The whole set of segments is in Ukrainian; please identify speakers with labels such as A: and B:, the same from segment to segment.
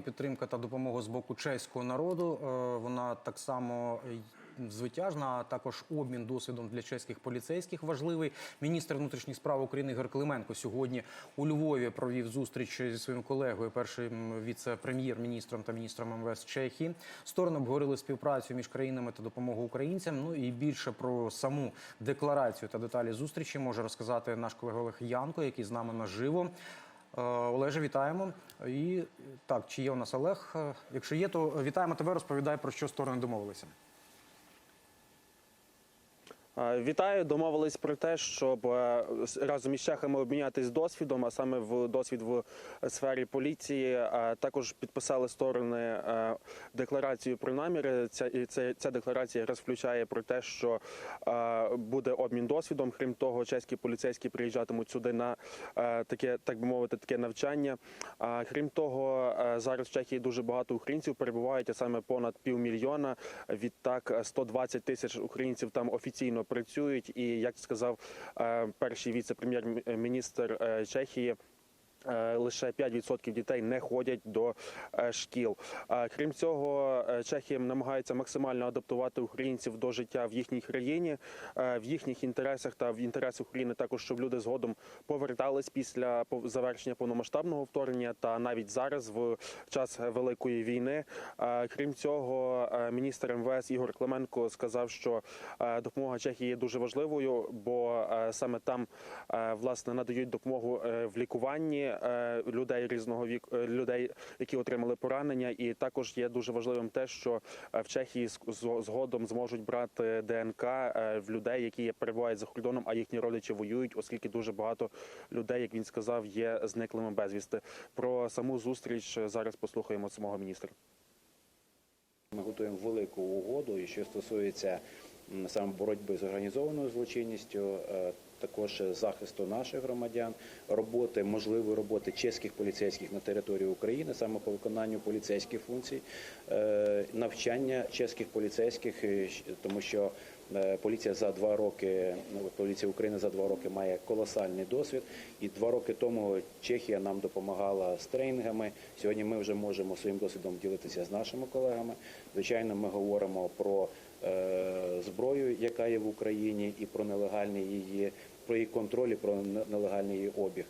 A: очікування, підтримка та допомога з боку чеського народу. Е, Вона так само звитяжна, а також обмін досвідом для чеських поліцейських важливий. Міністр внутрішніх справ України Ігор Клименко сьогодні у Львові провів зустріч зі своїм колегою, першим віце-прем'єр-міністром та міністром МВС Чехії. Сторони обговорили співпрацю між країнами та допомогу українцям. Ну і більше про саму декларацію та деталі зустрічі може розказати наш колега Олег Янко, який з нами наживо. Е, Олеже, вітаємо. І так, чи є у нас Олег? Е, Якщо є, то вітаємо тебе. Розповідай про що сторони домовилися.
B: Е, Вітаю, домовились про те, щоб е, разом із чехами обмінятись досвідом, а саме в досвід в сфері поліції. А Також підписали сторони е, декларацію про наміри. Ця це ця декларація якраз включає про те, що е, буде обмін досвідом. Крім того, чеські поліцейські приїжджатимуть сюди на е, таке, так би мовити, таке навчання. Крім того, е, зараз в Чехії дуже багато українців перебувають, а саме понад півмільйона. Відтак е, 120 тисяч українців там офіційно працюють. І як сказав е, перший віце-прем'єр-міністр е, Чехії. Е, Лише 5% дітей не ходять до е, шкіл. Крім цього, е, Чехія намагається максимально адаптувати українців до життя в їхній країні, е, в їхніх інтересах та в інтересах України також, щоб люди згодом повертались після завершення повномасштабного вторгнення та навіть зараз в час великої війни. Е, Крім цього, е, міністр МВС Ігор Клименко сказав, що е, допомога Чехії є дуже важливою, бо е, саме там е, власне надають допомогу е, в лікуванні е, людей різного віку, е, людей, які отримали поранення. І також є дуже важливим те, що е, в Чехії згодом зможуть брати ДНК в людей, які перебувають за кордоном, а їхні родичі воюють, оскільки дуже багато людей, як він сказав, є зниклими безвісти. Про саму зустріч зараз послухаємо самого міністра.
C: Ми готуємо велику угоду, і що стосується саме боротьби з організованою злочинністю, е, також захисту наших громадян, роботи, можливої роботи чеських поліцейських на території України, саме по виконанню поліцейських функцій, е, навчання чеських поліцейських, е, тому що поліція за два роки, ну, поліція України за два роки має колосальний досвід. І два роки тому Чехія нам допомагала з тренінгами. Сьогодні ми вже можемо своїм досвідом ділитися з нашими колегами. Звичайно, ми говоримо про е, зброю, яка є в Україні, і про нелегальний її, про її контроль, і про нелегальний її обіг.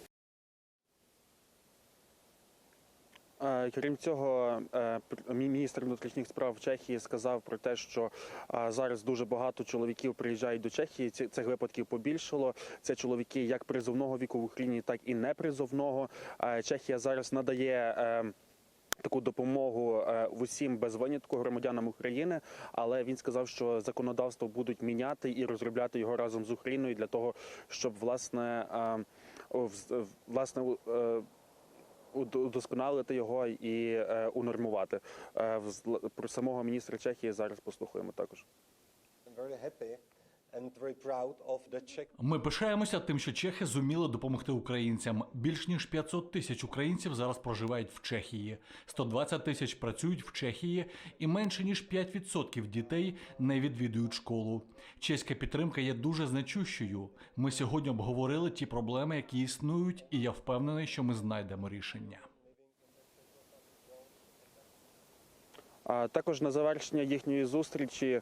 B: Крім цього, е, міністр внутрішніх справ Чехії сказав про те, що е, зараз дуже багато чоловіків приїжджають до Чехії. Цих випадків побільшало. Це чоловіки як призовного віку в Україні, так і непризовного. Е, Чехія зараз надає. е, Таку допомогу е, усім без винятку громадянам України, але він сказав, що законодавство будуть міняти і розробляти його разом з Україною для того, щоб власне е, власне е, удосконалити його і е, унормувати. Е, Про самого міністра Чехії зараз послухаємо також.
D: Ми пишаємося тим, що чехи зуміли допомогти українцям. Більш ніж 500 тисяч українців зараз проживають в Чехії, 120 тисяч працюють в Чехії, і менше ніж 5% дітей не відвідують школу. Чеська підтримка є дуже значущою. Ми сьогодні обговорили ті проблеми, які існують, і я впевнений, що ми знайдемо рішення.
B: Також на завершення їхньої зустрічі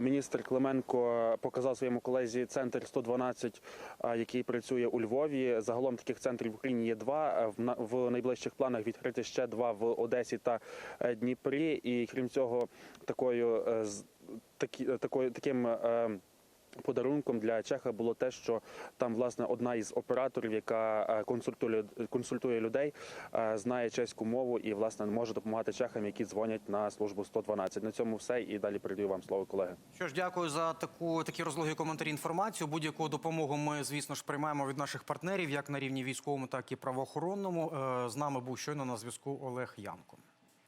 B: міністр Клименко показав своєму колезі центр 112, а, який працює у Львові. Загалом таких центрів в Україні є два. В на- в найближчих планах відкрити ще два в Одесі та е, Дніпрі. І крім цього, такою е, такою таким. Подарунком для Чеха було те, що там власне одна із операторів, яка е, консультує консультує людей, е, знає чеську мову і власне може допомагати чехам, які дзвонять на службу 112. На цьому все і далі передаю вам слово, колеги.
A: Що ж, дякую за таку такі розлоги коментарі інформацію. Будь-яку допомогу ми, звісно ж, приймаємо від наших партнерів, як на рівні військовому, так і правоохоронному. Е, З нами був щойно на зв'язку Олег Янко.